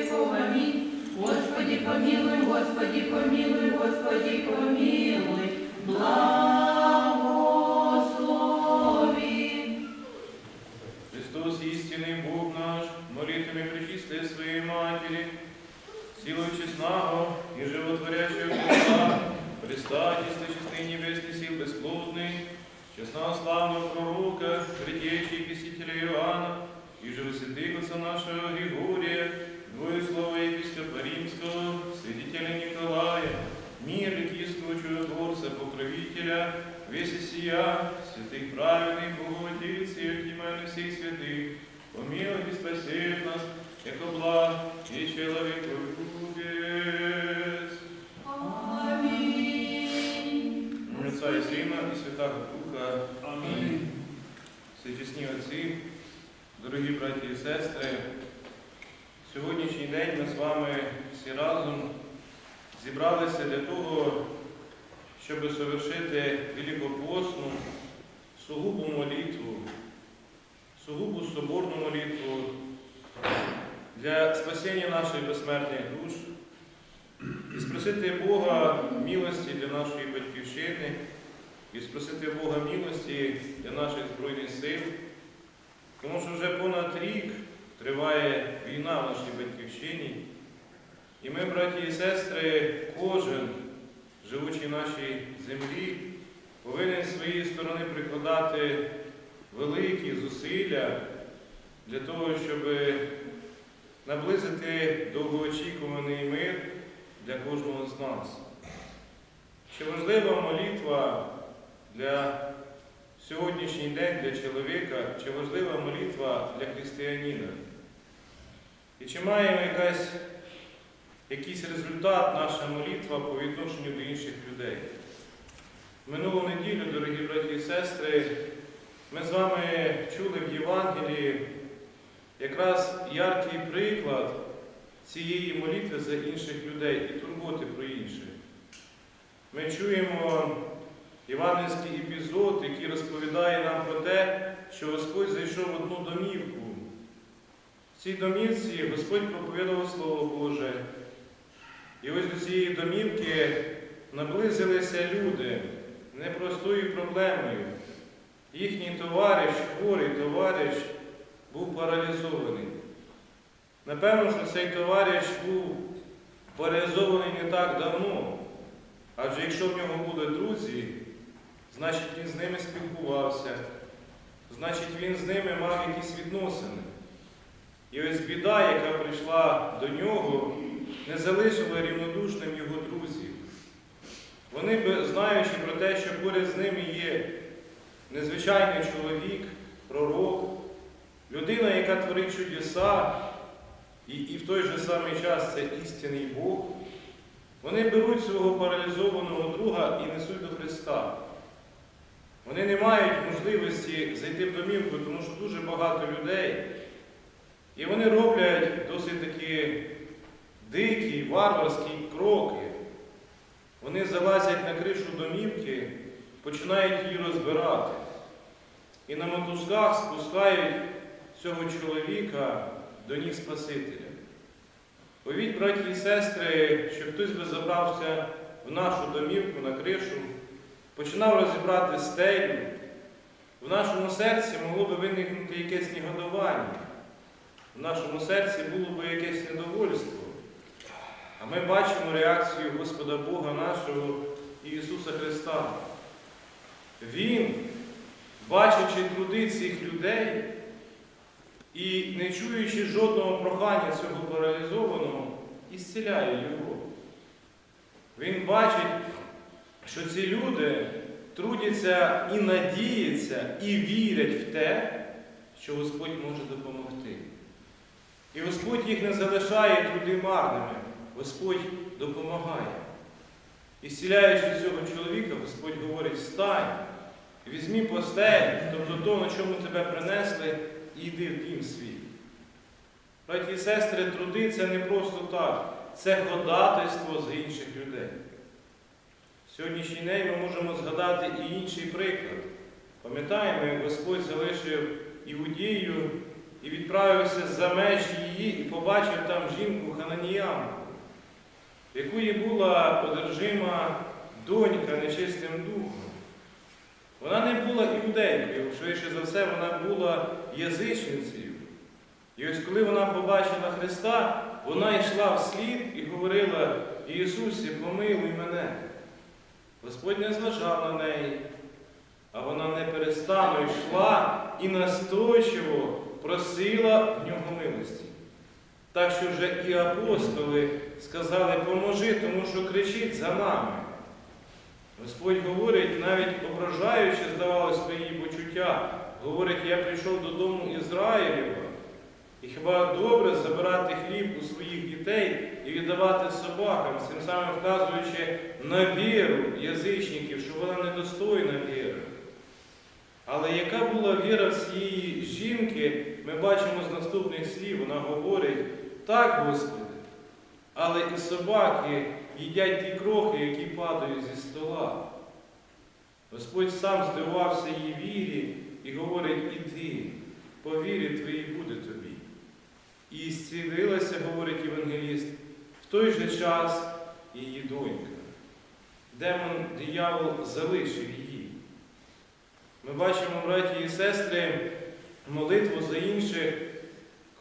веков. Аминь. Господи, помилуй, Господи, помилуй, Господи, помилуй. Благослови. Христос, истинный Бог наш, молитвами причистой Своей Матери, силой честного и животворящего Христа, предстательства честный небесный сил бесплодный, честного славного пророка, предтечи и писителя Иоанна, и же святых нашего Григория, весь сия, святых праведных, Богоотец и Архимана всех святых, помилуй и спаси нас, Наших безсмертних душ і спросити Бога милості для нашої батьківщини, і спросити Бога милості для наших Збройних сил, тому що вже понад рік триває війна в нашій батьківщині. І ми, браті і сестри, кожен, живучи в нашій землі, повинен з своєї сторони прикладати великі зусилля для того, щоб наблизити довгоочікуваний мир для кожного з нас. Чи важлива молитва для сьогоднішній день для чоловіка, чи важлива молитва для християнина? І чи маємо якась, якийсь результат наша молитва по відношенню до інших людей? Минулу неділю, дорогі браті і сестри, ми з вами чули в Євангелії якраз яркий приклад цієї молитви за інших людей і турботи про інших. Ми чуємо євангельський епізод, який розповідає нам про те, що Господь зайшов в одну домівку. В цій домівці Господь проповідував Слово Боже. І ось до цієї домівки наблизилися люди непростою проблемою. Їхній товариш, хворий товариш, був паралізований. Напевно, що цей товариш був паралізований не так давно. Адже якщо в нього були друзі, значить він з ними спілкувався, значить він з ними мав якісь відносини. І ось біда, яка прийшла до нього, не залишила рівнодушним його друзів. Вони, знаючи про те, що поряд з ними є незвичайний чоловік, пророк, людина, яка творить чудеса, і, і в той же самий час це істинний Бог, вони беруть свого паралізованого друга і несуть до Христа. Вони не мають можливості зайти в домівку, тому що дуже багато людей. І вони роблять досить такі дикі, варварські кроки. Вони залазять на кришу домівки, починають її розбирати. І на мотузках спускають цього чоловіка до ніг Спасителя. Повіть, браті і сестри, що хтось би забрався в нашу домівку на кришу, починав розібрати стелю, в нашому серці могло би виникнути якесь негодування, в нашому серці було би якесь недовольство. А ми бачимо реакцію Господа Бога нашого Ісуса Христа. Він, бачачи труди цих людей і не чуючи жодного прохання цього паралізованого, ісціляє його. Він бачить, що ці люди трудяться і надіються, і вірять в те, що Господь може допомогти. І Господь їх не залишає труди марними, Господь допомагає. І зціляючи цього чоловіка, Господь говорить, встань, візьмі постель, тобто то, на чому тебе принесли, і йди в дім свій. Браті і сестри, труди це не просто так, це ходатайство за інших людей. Сьогоднішній день ми можемо згадати і інший приклад. Пам'ятаємо, як Господь залишив Іудію і відправився за межі її і побачив там жінку Хананіянку, в якої була одержима донька нечистим духом. Вона не була іудейкою, швидше за все, вона була язичницею. І ось коли вона побачила Христа, вона йшла вслід і говорила, Ісусі, помилуй мене. Господь не зважав на неї, а вона неперестанно йшла і настойчиво просила в нього милості. Так що вже і апостоли сказали, поможи, тому що кричить за нами. Господь говорить, навіть ображаючи, здавалось, свої почуття, говорить, я прийшов додому Ізраїлєва. І хіба добре забирати хліб у своїх дітей і віддавати собакам, цим самим вказуючи на віру язичників, що вона недостойна віри. Але яка була віра цієї жінки, ми бачимо з наступних слів, вона говорить, так, Господи, але і собаки їдять ті крохи, які падають зі стола. Господь сам здивувався її вірі і говорить, іди, по вірі твоїй буде тобі. І зцілилася, говорить Євангеліст, в той же час її донька. Демон диявол залишив її. Ми бачимо, браті і сестри, молитву за інших,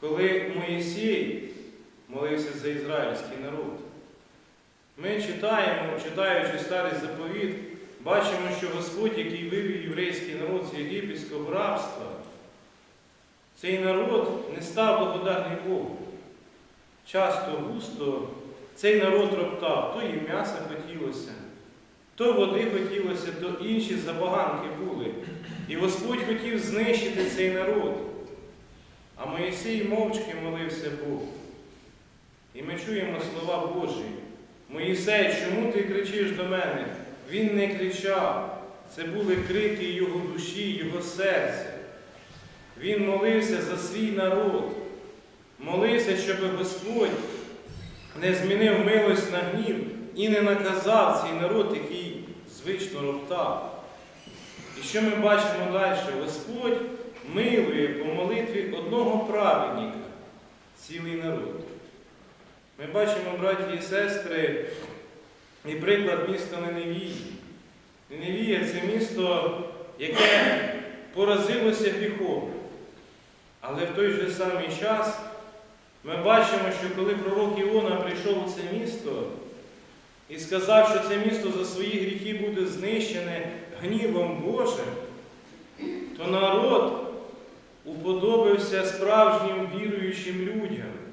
коли Моїсій молився за ізраїльський народ. Ми читаємо, читаючи старий заповіт, бачимо, що Господь, який вивів єврейський народ з єгипетського рабства, цей народ не став благодарний Богу. Часто густо цей народ роптав, то їм м'яса хотілося, то води хотілося, то інші забаганки були. І Господь хотів знищити цей народ. А Моїсій мовчки молився Богу. І ми чуємо слова Божі. Моїсей, чому ти кричиш до мене? Він не кричав. Це були крики його душі, його серця. Він молився за свій народ, молився, щоб Господь не змінив милость на гнів і не наказав цей народ, який звично роптав. І що ми бачимо далі? Господь милує по молитві одного праведника цілий народ. Ми бачимо, браті і сестри, і приклад міста Неневії. Неневія це місто, яке поразилося гріхом. Але в той же самий час ми бачимо, що коли пророк Іона прийшов у це місто і сказав, що це місто за свої гріхи буде знищене гнівом Божим, то народ уподобився справжнім віруючим людям.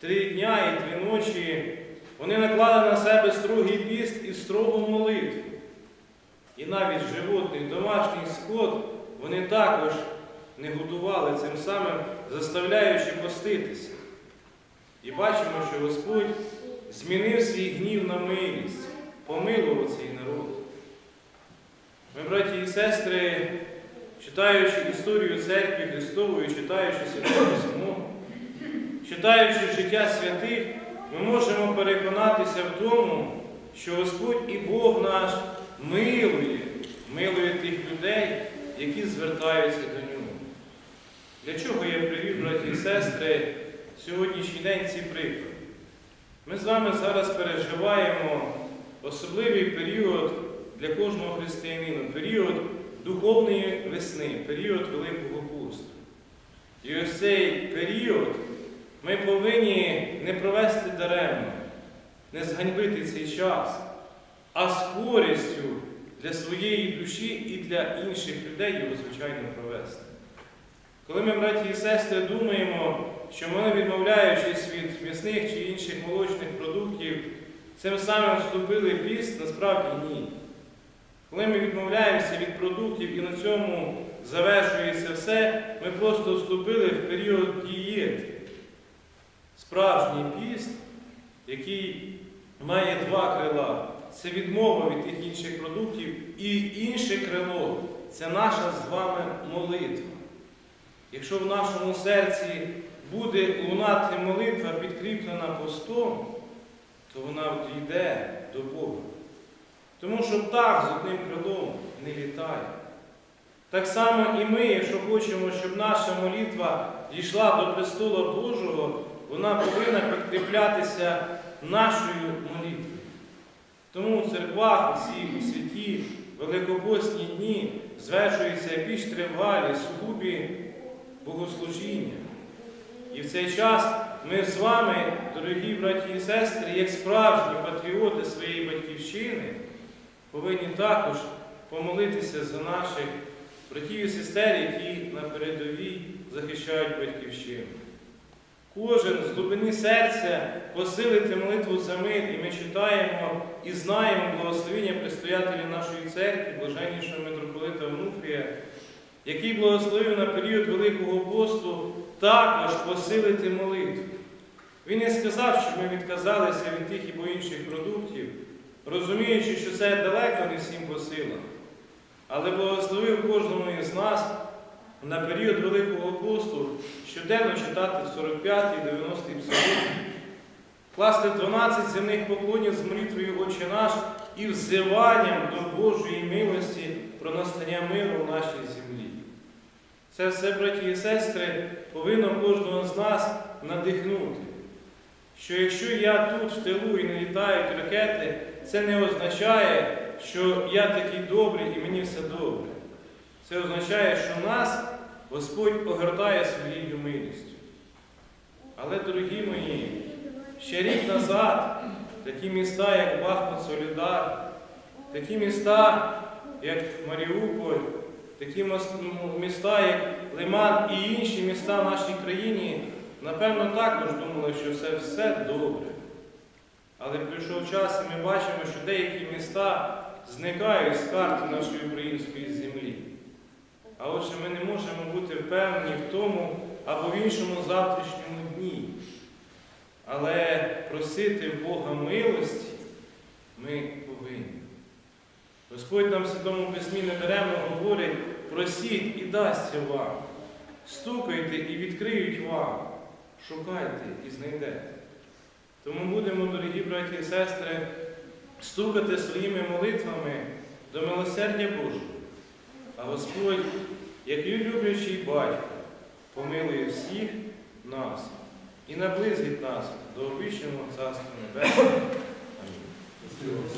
Три дня і три ночі вони наклали на себе строгий піст і строгу молитву. І навіть животний домашній скот вони також не годували цим самим, заставляючи поститися. І бачимо, що Господь змінив свій гнів на милість, помилував цей народ. Ми, браті і сестри, читаючи історію церкви Христової, читаючи Святе Письмо, читаючи життя святих, ми можемо переконатися в тому, що Господь і Бог наш милує, милує тих людей, які звертаються до нього. Для чого я привів, браті і сестри, сьогоднішній день ці приклади? Ми з вами зараз переживаємо особливий період для кожного християнина, період духовної весни, період Великого посту. І ось цей період ми повинні не провести даремно, не зганьбити цей час, а з користю для своєї душі і для інших людей його, звичайно, провести. Коли ми, браті і сестри, думаємо, що ми, відмовляючись від м'ясних чи інших молочних продуктів, цим самим вступили в піст, насправді ні. Коли ми відмовляємося від продуктів і на цьому завершується все, ми просто вступили в період дієти. Справжній піст, який має два крила. Це відмова від тих інших продуктів, і інше крило це наша з вами молитва. Якщо в нашому серці буде лунати молитва, підкріплена постом, то вона дійде до Бога. Тому що птах з одним крилом не літає. Так само і ми, якщо хочемо, щоб наша молитва дійшла до престола Божого, вона повинна підкріплятися нашою молитвою. Тому в церквах усі у святі великопостні дні звершуються більш тривалі, сугубі богослужіння. І в цей час ми з вами, дорогі браті і сестри, як справжні патріоти своєї батьківщини, повинні також помолитися за наших братів і сестер, які на передовій захищають батьківщину. Кожен з глибини серця посилити молитву за мир, і ми читаємо і знаємо благословення предстоятеля нашої церкви, блаженнішого митрополита Онуфрія, який благословив на період Великого посту також посилити молитву. Він не сказав, щоб ми відказалися від тих або інших продуктів, розуміючи, що це далеко не всім по силам, але благословив кожному із нас на період Великого посту щоденно читати 45 і 90 псалом, класти 12 земних поклонів з молитвою Отче наш і взиванням до Божої милості про настання миру в нашій землі. Це все, браті і сестри, повинно кожного з нас надихнути. Що якщо я тут в тилу і не літають ракети, це не означає, що я такий добрий і мені все добре. Це означає, що нас Господь огортає своєю милістю. Але, дорогі мої, ще рік назад такі міста, як Бахмут Солідар, такі міста, як Маріуполь, такі міста, як Лиман і інші міста в нашій країні, напевно, також думали, що це все добре. Але прийшов час, і ми бачимо, що деякі міста зникають з карти нашої української землі. А отже, ми не можемо бути впевнені в тому або в іншому завтрашньому дні. Але просити в Бога милості ми повинні. Господь нам в Святому Письмі недаремно говорить, просіть і дасться вам. Стукайте і відкриють вам. Шукайте і знайдете. Тому будемо, дорогі браті і сестри, стукати своїми молитвами до милосердя Божого. А Господь, як люблячий батько, помилує всіх нас і наблизить нас до обічного Царства Небесного. Амінь.